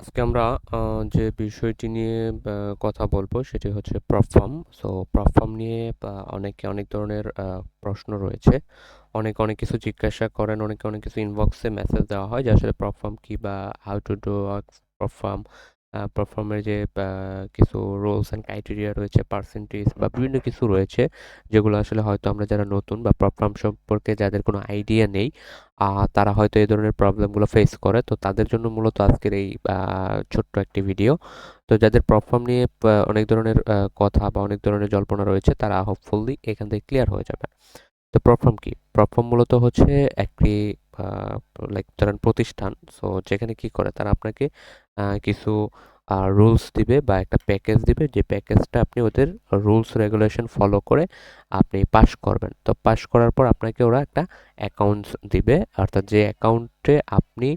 আজকে আমরা যে বিষয়টি নিয়ে কথা বলব সেটি হচ্ছে প্রফর্ম সো প্রফর্ম নিয়ে অনেকে অনেক ধরনের প্রশ্ন রয়েছে। অনেক অনেক কিছু জিজ্ঞাসা করেন, অনেকে অনেক কিছু ইনবক্সে মেসেজ দেওয়া হয় যে আসলে প্রফর্ম কী বা how to do works prop firm. Uh prop ফার্মের যে কিছু রুলস অ্যান্ড ক্রাইটেরিয়া রয়েছে, পার্সেন্টেজ বা বিভিন্ন কিছু রয়েছে যেগুলো আসলে হয়তো আমরা যারা নতুন বা প্রপ ফার্ম সম্পর্কে যাদের কোনো আইডিয়া নেই তারা হয়তো এই ধরনের প্রবলেমগুলো ফেস করে। তো তাদের জন্য মূলত আজকের এই ছোট্ট একটি ভিডিও। তো যাদের প্রপ ফার্ম নিয়ে অনেক ধরনের কথা বা অনেক ধরনের জল্পনা রয়েছে তারা হোপফুলি এখান থেকে ক্লিয়ার হয়ে যাবে। তো প্রপ ফার্ম কি? প্রপ ফার্ম মূলত হচ্ছে একটি লাইক ধরেন প্রতিষ্ঠান। সো যেখানে কি করে তারা আপনাকে কিছু রুলস দিবে বা একটা প্যাকেজ দিবে যে প্যাকেজটা আপনি ওদের রুলস রেগুলেশন ফলো করে আপনি পাস করবেন। তো পাস করার পর আপনাকে ওরা একটা অ্যাকাউন্টস দিবে। অর্থাৎ যে অ্যাকাউন্টে আপনি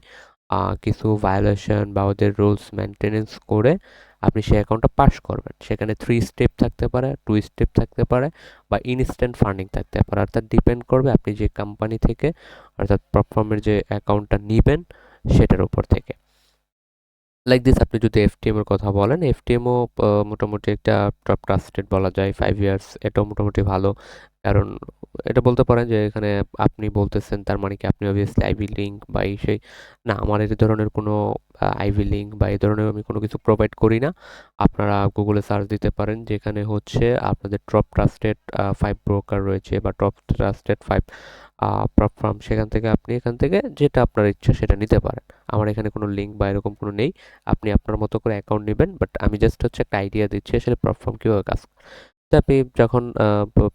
কিছু ভায়োলেশন বা ওদের রুলস মেনটেনেন্স করে আপনি সেই অ্যাকাউন্টটা পাস করবেন। সেখানে থ্রি স্টেপ থাকতে পারে, টু স্টেপ থাকতে পারে বা ইনস্ট্যান্ট ফান্ডিং থাকতে পারে। অর্থাৎ ডিপেন্ড করবে আপনি যে কোম্পানি থেকে অর্থাৎ প্রপ যে অ্যাকাউন্টটা নেবেন সেটার উপর থেকে। লাইক দিস আপনি যদি এফটিএম এর কথা বলেন, এফটিএমও মোটামুটি একটা টপ ট্রাস্টেড বলা যায় ফাইভ ইয়ার্স এটাও মোটামুটি ভালো। কারণ এটা বলতে পারেন যে এখানে আপনি বলতেছেন তার মানে কি আপনি অবভিয়াসলি আইভি লিঙ্ক বা এই সেই না আমার এই ধরনের কোনো আইভি লিঙ্ক বা এই ধরনের আমি কোনো কিছু প্রোভাইড করি না। আপনারা গুগলে সার্চ দিতে পারেন যেখানে হচ্ছে আপনাদের টপ ট্রাস্টেড ফাইভ ব্রোকার রয়েছে বা top trusted 5 uh prop firm সেখান থেকে আপনি এখান থেকে যেটা আপনার ইচ্ছা সেটা নিতে পারেন। আমার এখানে কোনো লিঙ্ক বা এরকম কোনো নেই। আপনি আপনার মতো করে অ্যাকাউন্ট নেবেন বাট আমি জাস্ট হচ্ছে একটা আইডিয়া দিচ্ছি আসলে প্ল্যাটফর্ম কীভাবে কাজ আপনি যখন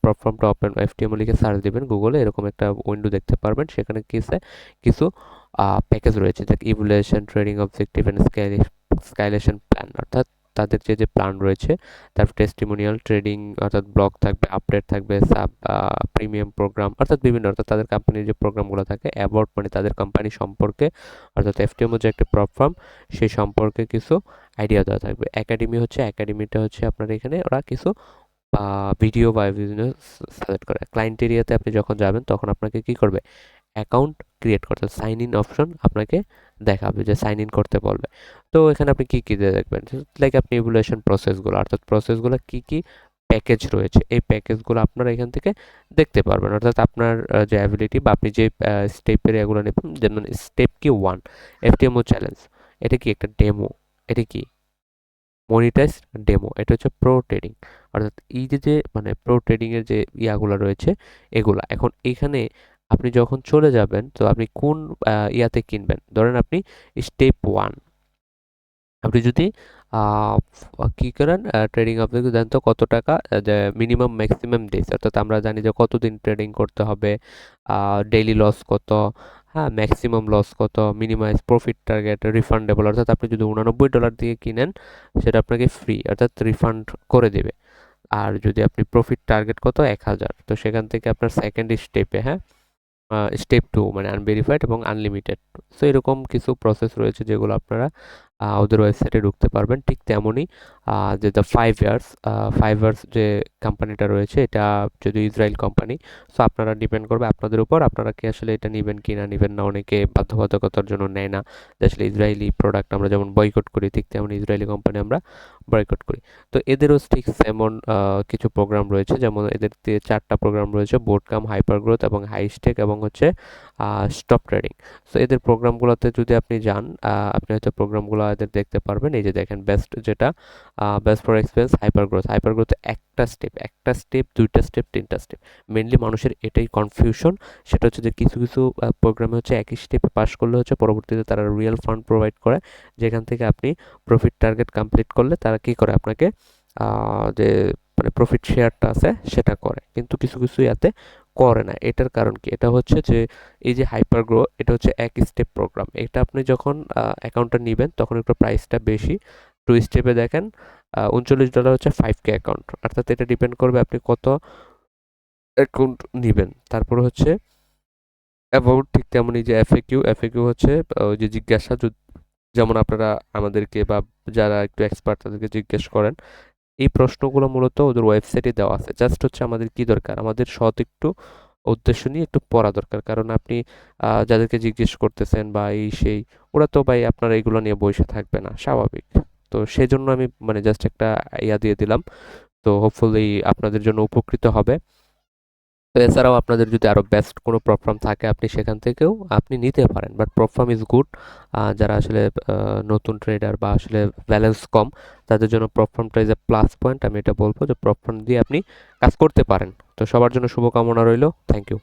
প্ল্যাটফর্মটা ওপেন এফ ওপেন এফটিএমও লিখে সার্চ দেবেন গুগলে এরকম একটা উইন্ডো দেখতে পারবেন। সেখানে কিসে, কিছু প্যাকেজ রয়েছে দেখ evaluation trading objective and scale scaling plan অর্থাৎ তাদের যে, যে প্ল্যান রয়েছে তারপর টেস্টিমোনিয়াল, ট্রেডিং অর্থাৎ ব্লগ থাকবে, আপডেট থাকবে, সাব প্রিমিয়াম প্রোগ্রাম অর্থাৎ বিভিন্ন অর্থাৎ তাদের কোম্পানির যে প্রোগ্রামগুলো থাকে অ্যাবাউট মানে তাদের কোম্পানি সম্পর্কে অর্থাৎ এফটিএমও যে একটা প্রপ ফার্ম সেই সম্পর্কে কিছু আইডিয়া দেওয়া থাকবে। একাডেমি হচ্ছে একাডেমিটা হচ্ছে আপনার এখানে ওরা কিছু ভিডিও বা বিভিন্ন সাজেস্ট করে। ক্লায়েন্ট এরিয়াতে আপনি যখন যাবেন তখন আপনাকে কি করবে? অ্যাকাউন্ট ক্রিয়েট করতে সাইন ইন অপশন আপনাকে দেখাবে যে সাইন ইন করতে বলবে। তো এখানে আপনি কী কী দিয়ে দেখবেন? লাইক আপনি ইভুলেশন প্রসেসগুলো অর্থাৎ প্রসেসগুলো কী কী প্যাকেজ রয়েছে এই প্যাকেজগুলো আপনারা এখান থেকে দেখতে পারবেন। অর্থাৎ আপনার যে অ্যাবিলিটি বা আপনি যে স্টেপের এগুলো নেবেন যেমন স্টেপ কি 1 এফটিএমও চ্যালেঞ্জ। এটা কি একটা ডেমো। এটা কি? Monetize demo. এটা হচ্ছে প্রো ট্রেডিং। অর্থাৎ এই যে, যে মানে প্রো ট্রেডিংয়ের যে ইয়াগুলো রয়েছে এগুলা। এখন এখানে আপনি যখন চলে যাবেন তো আপনি কোন ইয়াতে কিনবেন? ধরেন আপনি স্টেপ ওয়ান আপনি যদি কী করেন ট্রেডিং অবজেক্টিভ দেন তো কত টাকা যে মিনিমাম ম্যাক্সিমাম ডেজ অর্থাৎ আমরা জানি যে কতদিন ট্রেডিং করতে হবে, ডেইলি লস কত, হ্যাঁ? ম্যাক্সিমাম লস কত, মিনিমাইজ প্রফিট টার্গেট, রিফান্ডেবল অর্থাৎ আপনি যদি $89 দিয়ে কিনেন সেটা আপনাকে ফ্রি অর্থাৎ রিফান্ড করে দেবে আর যদি আপনি প্রফিট টার্গেট কত 1000 তো সেখান থেকে আপনার সেকেন্ড স্টেপে, হ্যাঁ? স্টেপ টু মানে আনভেরিফাইড এবং আনলিমিটেড। সো এরকম কিছু প্রসেস রয়েছে যেগুলো আপনারা ওদের ওয়েবসাইটে ঢুকতে পারবেন। ঠিক তেমনই যে দ্য 5 ইয়ার্স ফাইভ ইয়ার্স যে কোম্পানিটা রয়েছে এটা যদি ইসরায়েল কোম্পানি। সো আপনারা ডিপেন্ড করবে আপনাদের উপর আপনারা কি আসলে এটা নিবেন কি না নিবেন না। অনেকে বাধ্যবাধকতার জন্য নেয় না। যে আসলে ইসরায়েলি প্রোডাক্ট আমরা যেমন বয়কট করি ঠিক তেমন ইসরায়েলি কোম্পানি আমরা বয়কট করি। তো এদেরও ঠিক তেমন কিছু প্রোগ্রাম রয়েছে যেমন এদের ৪ টা প্রোগ্রাম রয়েছে বোটকাম, হাইপার গ্রোথ এবং হাইস্টেক এবং হচ্ছে স্টপ ট্রেডিং। সো এদের প্রোগ্রামগুলোতে যদি আপনি যান আপনি হয়তো প্রোগ্রামগুলো এদের দেখতে পারবেন। এই যে দেখেন বেস্ট যেটা best for experience hyper growth. Hyper গ্রোথে একটা স্টেপ, একটা স্টেপ, দুইটা স্টেপ, তিনটা স্টেপ। মেনলি মানুষের এটাই কনফিউশন। সেটা হচ্ছে যে কিছু, কিছু প্রোগ্রামে হচ্ছে একই স্টেপে পাস করলে হচ্ছে পরবর্তীতে তারা রিয়েল ফান্ড প্রোভাইড করে। যেখান থেকে আপনি প্রফিট টার্গেট কমপ্লিট করলে তারা কী করে আপনাকে যে মানে প্রফিট শেয়ারটা আছে সেটা করে। কিন্তু কিছু, কিছু ইয়াতে করে না। এটার কারণ কি? এটা হচ্ছে যে এই যে হাইপার গ্রো এটা হচ্ছে এক স্টেপ প্রোগ্রাম। এটা আপনি যখন অ্যাকাউন্টটা নিবেন তখন একটু প্রাইসটা বেশি। 2 স্টেপে দেখেন উনচল্লিশ ডলার হচ্ছে ফাইভ কে অ্যাকাউন্ট। অর্থাৎ এটা ডিপেন্ড করবে আপনি কত অ্যাকাউন্ট নিবেন। তারপরে হচ্ছে অ্যাবাউট ঠিক তেমনই যে এফএকিউ, এফএকিউ হচ্ছে ওই যে জিজ্ঞাসা যেমন আপনারা আমাদেরকে বা যারা একটু এক্সপার্ট তাদেরকে জিজ্ঞেস করেন। এই প্রশ্নগুলো মূলত ওদের ওয়েবসাইটে দেওয়া আছে। জাস্ট হচ্ছে আমাদের কি দরকার? আমাদের সৎ একটু উদ্দেশ্য নিয়ে একটু পড়া দরকার কারণ আপনি যাদেরকে জিজ্ঞেস করতেছেন বা এই সেই, ওরা তো ভাই আপনার এইগুলো নিয়ে বসে থাকবে না, স্বাভাবিক তো সেজন্য আমি মানে জাস্ট একটা ইয়া দিয়ে দিলাম তো হোপফুলি আপনাদের জন্য উপকৃত হবে তো এছাড়াও আপনাদের যদি আরও বেস্ট কোনো প্রফর্ম থাকে আপনি সেখান থেকেও আপনি নিতে পারেন। বাট প্রফর্ম ইজ গুড যারা আসলে নতুন ট্রেডার বা আসলে ব্যালেন্স কম, তাদের জন্য প্রফর্মটা ইজ এ প্লাস পয়েন্ট আমি এটা বলব যে প্রফর্ম দিয়ে আপনি কাজ করতে পারেন। তো সবার জন্য শুভকামনা রইল। Thank you